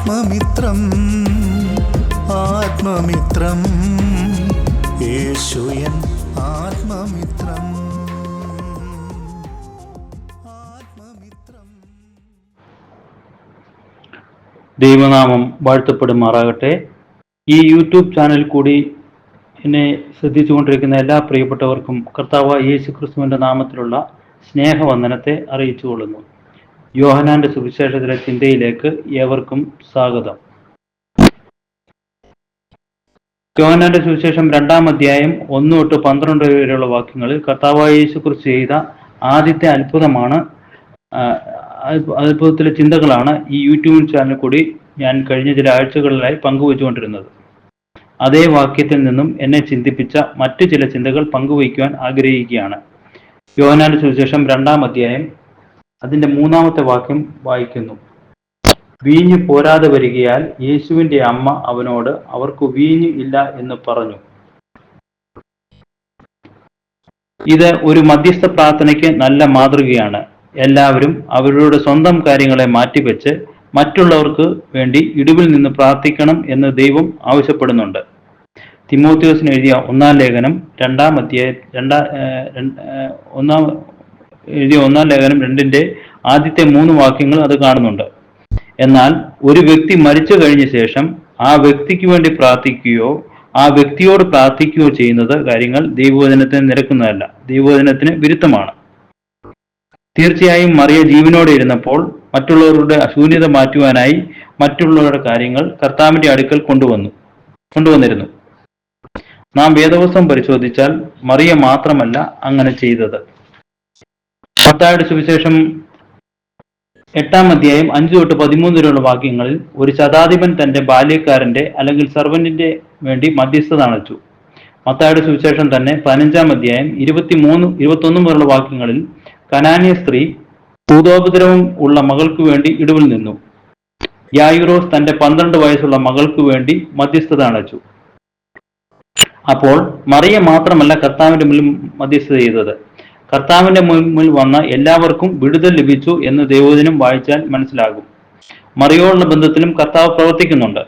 ആത്മമിത്രം ആത്മമിത്രം. യേശുയൻ ആത്മമിത്രം. ദൈവനാമം വാഴ്ത്തപ്പെടുമാറാകട്ടെ. ഈ യൂട്യൂബ് ചാനൽ കൂടി എന്നെ ശ്രദ്ധിച്ചുകൊണ്ടിരിക്കുന്ന എല്ലാ പ്രിയപ്പെട്ടവർക്കും കർത്താവ് യേശു ക്രിസ്തുവിന്റെ നാമത്തിലുള്ള സ്നേഹവന്ദനത്തെ അറിയിച്ചുകൊള്ളുന്നു. യോഹനാന്റെ സുവിശേഷത്തിലെ ചിന്തയിലേക്ക് ഏവർക്കും സ്വാഗതം. യോഹനാന്റെ സുവിശേഷം രണ്ടാം അധ്യായം ഒന്ന് തൊട്ട് പന്ത്രണ്ട് വരെയുള്ള വാക്യങ്ങളിൽ കർത്താവായ കുറിച്ച് ചെയ്ത ആദ്യത്തെ അത്ഭുതമാണ് അത്ഭുതത്തിലെ ചിന്തകളാണ് ഈ യൂട്യൂബ് ചാനൽ കൂടി ഞാൻ കഴിഞ്ഞ ചില ആഴ്ചകളിലായി പങ്കുവച്ചുകൊണ്ടിരുന്നത്. അതേ വാക്യത്തിൽ നിന്നും എന്നെ ചിന്തിപ്പിച്ച മറ്റു ചില ചിന്തകൾ പങ്കുവയ്ക്കുവാൻ ആഗ്രഹിക്കുകയാണ്. യോഹനാന്റെ സുവിശേഷം രണ്ടാം അധ്യായം അതിന്റെ മൂന്നാമത്തെ വാക്യം വായിക്കുന്നു. വീഞ്ഞ് പോരാതെ വരികയാൽ യേശുവിന്റെ അമ്മ അവനോട് അവർക്ക് വീഞ്ഞ് ഇല്ല എന്ന് പറഞ്ഞു. ഇത് ഒരു മധ്യസ്ഥ പ്രാർത്ഥനയ്ക്ക് നല്ല മാതൃകയാണ്. എല്ലാവരും അവരുടെ സ്വന്തം കാര്യങ്ങളെ മാറ്റിവെച്ച് മറ്റുള്ളവർക്ക് വേണ്ടി ഇടിവിൽ നിന്ന് പ്രാർത്ഥിക്കണം എന്ന് ദൈവം ആവശ്യപ്പെടുന്നുണ്ട്. തിമോത്തിയോസിന് എഴുതിയ ഒന്നാം ലേഖനം രണ്ടാം അധ്യായ രണ്ടാ ഒന്നാം എഴുതിയ ഒന്നാം ലേഖനം രണ്ടിന്റെ ആദ്യത്തെ മൂന്ന് വാക്യങ്ങൾ അത് കാണുന്നുണ്ട്. എന്നാൽ ഒരു വ്യക്തി മരിച്ചു കഴിഞ്ഞ ശേഷം ആ വ്യക്തിക്ക് വേണ്ടി പ്രാർത്ഥിക്കുകയോ ആ വ്യക്തിയോട് പ്രാർത്ഥിക്കുകയോ ചെയ്യുന്നത് കാര്യങ്ങൾ ദൈവവചനത്തിന് നിരക്കുന്നതല്ല. ദൈവവചനത്തിന് വിരുദ്ധമാണ്. തീർച്ചയായും മറിയ ജീവനോടെ ഇരുന്നപ്പോൾ മറ്റുള്ളവരുടെ അശൂന്യത മാറ്റുവാനായി മറ്റുള്ളവരുടെ കാര്യങ്ങൾ കർത്താവിന്റെ അടുക്കൽ കൊണ്ടുവന്നു കൊണ്ടുവന്നിരുന്നു. നാം വേദവസ്തം പരിശോധിച്ചാൽ മറിയ മാത്രമല്ല അങ്ങനെ ചെയ്തത്. മത്തായുടെ സുവിശേഷം എട്ടാം അധ്യായം അഞ്ചു തൊട്ട് പതിമൂന്ന് വരെയുള്ള വാക്യങ്ങളിൽ ഒരു ശതാധിപൻ തന്റെ ബാല്യക്കാരന്റെ അല്ലെങ്കിൽ സർവന്റിന്റെ വേണ്ടി മധ്യസ്ഥത അണച്ചു മത്തായുടെ സുവിശേഷം തന്നെ പതിനഞ്ചാം അധ്യായം ഇരുപത്തിമൂന്ന് ഒന്നും വരെയുള്ള വാക്യങ്ങളിൽ കനാനിയ സ്ത്രീ ഭൂതോപദ്രവം ഉള്ള മകൾക്ക് വേണ്ടി ഇടിവിൽ നിന്നു. യായുറോസ് തന്റെ പന്ത്രണ്ട് വയസ്സുള്ള മകൾക്ക് വേണ്ടി മധ്യസ്ഥത അണച്ചു. അപ്പോൾ മറിയ മാത്രമല്ല കർത്താവിന്റെ മുന്നിൽ മധ്യസ്ഥത ചെയ്തത്. കർത്താവിന്റെ മുമ്പിൽ വന്ന എല്ലാവർക്കും വിടുതൽ ലഭിച്ചു എന്ന് ദൈവദിനം വായിച്ചാൽ മനസ്സിലാകും. മറിയോടുള്ള ബന്ധത്തിലും കർത്താവ് പ്രവർത്തിക്കുന്നുണ്ട്.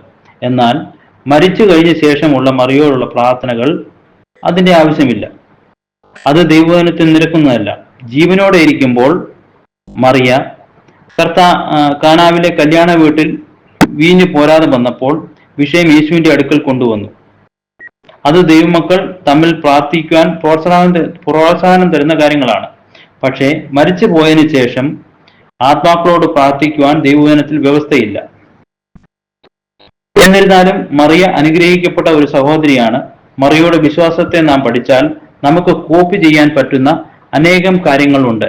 എന്നാൽ മരിച്ചു കഴിഞ്ഞ ശേഷമുള്ള മറിയോടുള്ള പ്രാർത്ഥനകൾ അതിന്റെ ആവശ്യമില്ല. അത് ദൈവദിനത്തിൽ നിരക്കുന്നതല്ല. ജീവനോടെ ഇരിക്കുമ്പോൾ മറിയ കർത്താ കാനാവിലെ കല്യാണ വീട്ടിൽ വീഞ്ഞു പോരാതെ വന്നപ്പോൾ വിഷയം യേശുവിന്റെ അടുക്കൽ കൊണ്ടുവന്നു. അത് ദൈവമക്കൾ തമ്മിൽ പ്രാർത്ഥിക്കുവാൻ പ്രോത്സാഹനം പ്രോത്സാഹനം തരുന്ന കാര്യങ്ങളാണ്. പക്ഷേ മരിച്ചു പോയതിനു ശേഷം ആത്മാക്കളോട് പ്രാർത്ഥിക്കുവാൻ ദൈവവചനത്തിൽ വ്യവസ്ഥയില്ല. എന്നിരുന്നാലും മറിയ അനുഗ്രഹിക്കപ്പെട്ട ഒരു സഹോദരിയാണ്. മറിയയുടെ വിശ്വാസത്തെ നാം പഠിച്ചാൽ നമുക്ക് കോപ്പി ചെയ്യാൻ പറ്റുന്ന അനേകം കാര്യങ്ങളുണ്ട്.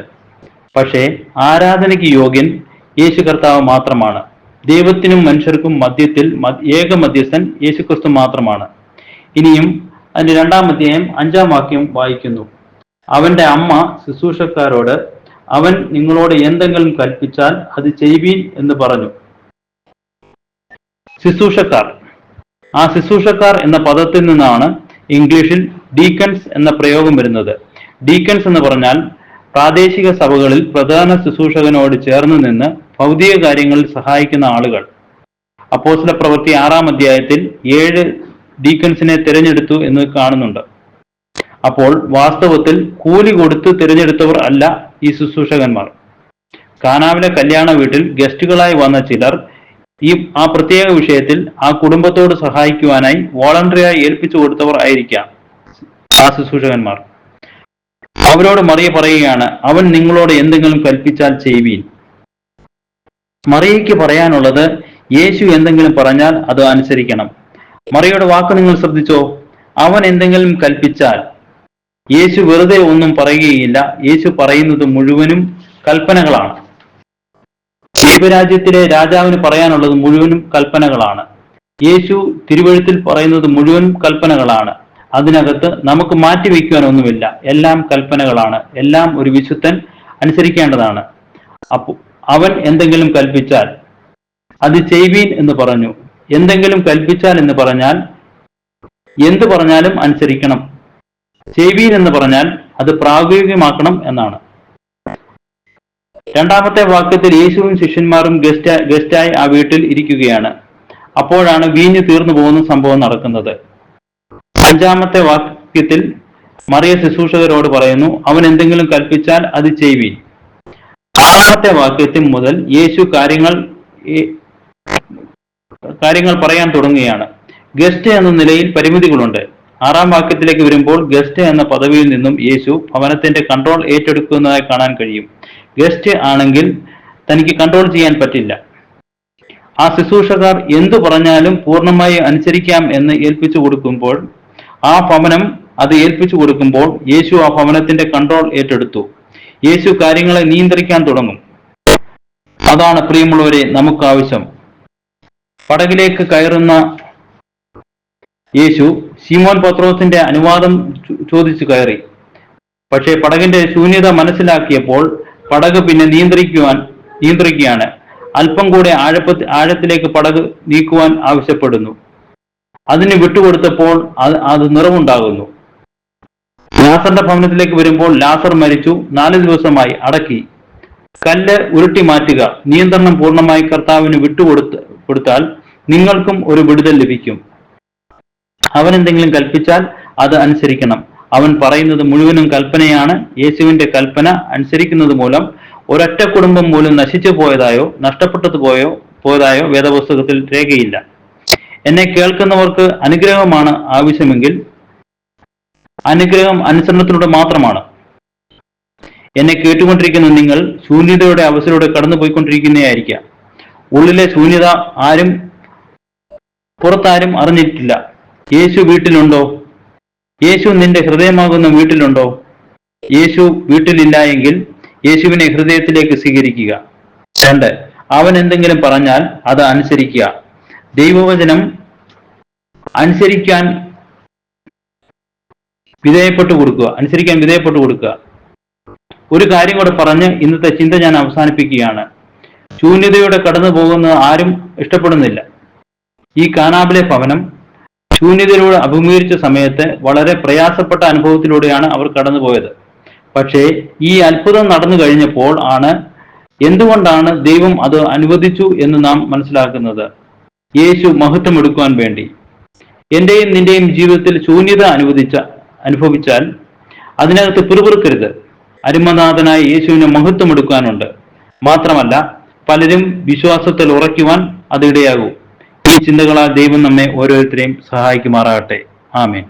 പക്ഷേ ആരാധനയ്ക്ക് യോഗ്യൻ യേശു കർത്താവ് മാത്രമാണ്. ദൈവത്തിനും മനുഷ്യർക്കും മധ്യത്തിൽ ഏക മധ്യസ്ഥൻ യേശുക്രിസ്തു മാത്രമാണ്. ഇനിയും അതിന്റെ രണ്ടാം അധ്യായം അഞ്ചാം വാക്യം വായിക്കുന്നു. അവന്റെ അമ്മ ശുശ്രൂഷക്കാരോട് അവൻ നിങ്ങളോട് എന്തെങ്കിലും കൽപ്പിച്ചാൽ അത് ചെയ്വീൻ എന്ന് പറഞ്ഞു. ശുശ്രൂഷക്കാർ. ആ ശുശ്രൂഷക്കാർ എന്ന പദത്തിൽ നിന്നാണ് ഇംഗ്ലീഷിൽ ഡീക്കൻസ് എന്ന പ്രയോഗം വരുന്നത്. ഡീക്കൻസ് എന്ന് പറഞ്ഞാൽ പ്രാദേശിക സഭകളിൽ പ്രധാന ശുശ്രൂഷകനോട് ചേർന്ന് നിന്ന് ഭൗതിക കാര്യങ്ങളിൽ സഹായിക്കുന്ന ആളുകൾ. അപ്പോസിലെ പ്രവൃത്തി ആറാം അധ്യായത്തിൽ ഏഴ് ഡീക്കൻസിനെ തിരഞ്ഞെടുത്തു എന്ന് കാണുന്നുണ്ട്. അപ്പോൾ വാസ്തവത്തിൽ കൂലി കൊടുത്ത് തിരഞ്ഞെടുത്തവർ അല്ല ഈ ശുശ്രൂഷകന്മാർ. കാനാവിലെ കല്യാണ വീട്ടിൽ ഗസ്റ്റുകളായി വന്ന ചിലർ ഈ ആ പ്രത്യേക വിഷയത്തിൽ ആ കുടുംബത്തോട് സഹായിക്കുവാനായി വോളണ്ടറിയായി ഏൽപ്പിച്ചു കൊടുത്തവർ ആയിരിക്കാം ആ ശുശ്രൂഷകന്മാർ. അവരോട് മറിയ പറയുകയാണ് അവൻ നിങ്ങളോട് എന്തെങ്കിലും കൽപ്പിച്ചാൽ ചെയ്യുവീൻ. മറിയയ്ക്ക് പറയാനുള്ളത് യേശു എന്തെങ്കിലും പറഞ്ഞാൽ അത് അനുസരിക്കണം. മറിയുടെ വാക്ക് നിങ്ങൾ ശ്രദ്ധിച്ചോ? അവൻ എന്തെങ്കിലും കൽപ്പിച്ചാൽ. യേശു വെറുതെ ഒന്നും പറയുകയില്ല. യേശു പറയുന്നത് മുഴുവനും കൽപ്പനകളാണ്. ദൈവരാജ്യത്തിലെ രാജാവിന് പറയാനുള്ളത് മുഴുവനും കൽപ്പനകളാണ്. യേശു തിരുവഴുത്തിൽ പറയുന്നത് മുഴുവൻ കൽപ്പനകളാണ്. അതിനകത്ത് നമുക്ക് മാറ്റിവെക്കുവാൻ ഒന്നുമില്ല എല്ലാം കൽപ്പനകളാണ്. എല്ലാം ഒരു വിശുദ്ധൻ അനുസരിക്കേണ്ടതാണ്. അപ്പൊ അവൻ എന്തെങ്കിലും കൽപ്പിച്ചാൽ അത് ചെയ്വീൻ എന്ന് പറഞ്ഞു. എന്തെങ്കിലും കൽപ്പിച്ചാൽ എന്ന് പറഞ്ഞാൽ എന്ത് പറഞ്ഞാലും അനുസരിക്കണം. ചെയ്വീൻ എന്ന് പറഞ്ഞാൽ അത് പ്രായോഗികമാക്കണം എന്നാണ്. രണ്ടാമത്തെ വാക്യത്തിൽ യേശുവും ശിഷ്യന്മാരും ഗസ്റ്റ് ഗസ്റ്റായി ആ വീട്ടിൽ ഇരിക്കുകയാണ്. അപ്പോഴാണ് വീഞ്ഞു തീർന്നു പോകുന്ന സംഭവം നടക്കുന്നത്. അഞ്ചാമത്തെ വാക്യത്തിൽ മറിയ ശുശ്രൂഷകരോട് പറയുന്നു അവൻ എന്തെങ്കിലും കൽപ്പിച്ചാൽ അത് ചെയ്യുവീൻ ആറാമത്തെ വാക്യത്തിൽ മുതൽ യേശു കാര്യങ്ങൾ കാര്യങ്ങൾ പറയാൻ തുടങ്ങുകയാണ്. ഗസ്റ്റ് എന്ന നിലയിൽ പരിമിതികളുണ്ട്. ആറാം വാക്യത്തിലേക്ക് വരുമ്പോൾ ഗസ്റ്റ് എന്ന പദവിയിൽ നിന്നും യേശു ഭവനത്തിന്റെ കൺട്രോൾ ഏറ്റെടുക്കുന്നതായി കാണാൻ കഴിയും. ഗസ്റ്റ് ആണെങ്കിൽ തനിക്ക് കൺട്രോൾ ചെയ്യാൻ പറ്റില്ല. ആ ശുശ്രൂഷകർ എന്തു പറഞ്ഞാലും പൂർണമായി അനുസരിക്കാം എന്ന് ഏൽപ്പിച്ചു കൊടുക്കുമ്പോൾ ആ ഭവനം അത് ഏൽപ്പിച്ചു കൊടുക്കുമ്പോൾ യേശു ആ ഭവനത്തിന്റെ കൺട്രോൾ ഏറ്റെടുത്തു. യേശു കാര്യങ്ങളെ നിയന്ത്രിക്കാൻ തുടങ്ങും. അതാണ് പ്രിയമുള്ളവരെ നമുക്ക് ആവശ്യം. പടകിലേക്ക് കയറുന്ന യേശു ശിമോൻ പത്രോസിന്റെ അനുവാദം ചോദിച്ചു കയറി. പക്ഷേ പടകിന്റെ ശൂന്യത മനസ്സിലാക്കിയപ്പോൾ പടക് പിന്നെ നിയന്ത്രിക്കുവാൻ നിയന്ത്രിക്കുകയാണ്. അല്പം കൂടെ ആഴപ്പ ആഴത്തിലേക്ക് പടക് നീക്കുവാൻ ആവശ്യപ്പെടുന്നു. അതിന് വിട്ടുകൊടുത്തപ്പോൾ അത് അത് നിറവുണ്ടാകുന്നു. ലാസറിന്റെ ഭവനത്തിലേക്ക് വരുമ്പോൾ ലാസർ മരിച്ചു. നാല് ദിവസമായി അടക്കി. കല്ല് ഉരുട്ടി മാറ്റുക. നിയന്ത്രണം പൂർണമായി കർത്താവിന് വിട്ടുകൊടുത്ത് കൊടുത്താൽ നിങ്ങൾക്കും ഒരു വിടുതൽ ലഭിക്കും. അവൻ എന്തെങ്കിലും കൽപ്പിച്ചാൽ അത് അനുസരിക്കണം. അവൻ പറയുന്നത് മുഴുവനും കൽപ്പനയാണ്. യേശുവിന്റെ കൽപ്പന അനുസരിക്കുന്നത് മൂലം ഒരൊറ്റ കുടുംബം മൂലം നശിച്ചു പോയതായോ നഷ്ടപ്പെട്ടത് പോയോ പോയതായോ വേദപുസ്തകത്തിൽ രേഖയില്ല. എന്നെ കേൾക്കുന്നവർക്ക് അനുഗ്രഹമാണ് ആവശ്യമെങ്കിൽ അനുഗ്രഹം അനുസരണത്തിലൂടെ മാത്രമാണ്. എന്നെ കേട്ടുകൊണ്ടിരിക്കുന്ന നിങ്ങൾ ശൂന്യതയുടെ അവസരയുടെ കടന്നുപോയിക്കൊണ്ടിരിക്കുന്നതായിരിക്കാം. ഉള്ളിലെ ശൂന്യത ആരും പുറത്താരും അറിഞ്ഞിട്ടില്ല. യേശു വീട്ടിലുണ്ടോ? യേശു നിന്റെ ഹൃദയമാകുന്ന വീട്ടിലുണ്ടോ? യേശു വീട്ടിലില്ല എങ്കിൽ യേശുവിനെ ഹൃദയത്തിലേക്ക് സ്വീകരിക്കുക. രണ്ട് അവൻ എന്തെങ്കിലും പറഞ്ഞാൽ അത് അനുസരിക്കുക. ദൈവവചനം അനുസരിക്കാൻ വിധേയപ്പെട്ടു കൊടുക്കുക. അനുസരിക്കാൻ വിധേയപ്പെട്ടു കൊടുക്കുക. ഒരു കാര്യം കൂടെ പറഞ്ഞ് ഇന്നത്തെ ചിന്ത ഞാൻ അവസാനിപ്പിക്കുകയാണ്. ശൂന്യതയുടെ കടന്നു പോകുന്നത് ആരും ഇഷ്ടപ്പെടുന്നില്ല. ഈ കാനാബിലെ ഭവനം ശൂന്യതയിലൂടെ അഭിമുഖീകരിച്ച സമയത്ത് വളരെ പ്രയാസപ്പെട്ട അനുഭവത്തിലൂടെയാണ് അവർ കടന്നുപോയത് പക്ഷേ ഈ അത്ഭുതം നടന്നു കഴിഞ്ഞപ്പോൾ ആണ് എന്തുകൊണ്ടാണ് ദൈവം അത് അനുവദിച്ചു എന്ന് നാം മനസ്സിലാക്കുന്നത്? യേശു മഹത്വം എടുക്കുവാൻ വേണ്ടി. എന്റെയും നിന്റെയും ജീവിതത്തിൽ ശൂന്യത അനുവദിച്ച അനുഭവിച്ചാൽ അതിനകത്ത് പിറുപിറുക്കരുത്. അരുമനാഥനായ യേശുവിന് മഹത്വം എടുക്കാനുണ്ട് മാത്രമല്ല പലരും വിശ്വാസത്തിൽ ഉറയ്ക്കുവാൻ അത് ഇടയാകും ഈ ചിന്തകളാൽ ദൈവം നമ്മെ ഓരോരുത്തരെയും സഹായിക്കുമാറാകട്ടെ. ആമേൻ.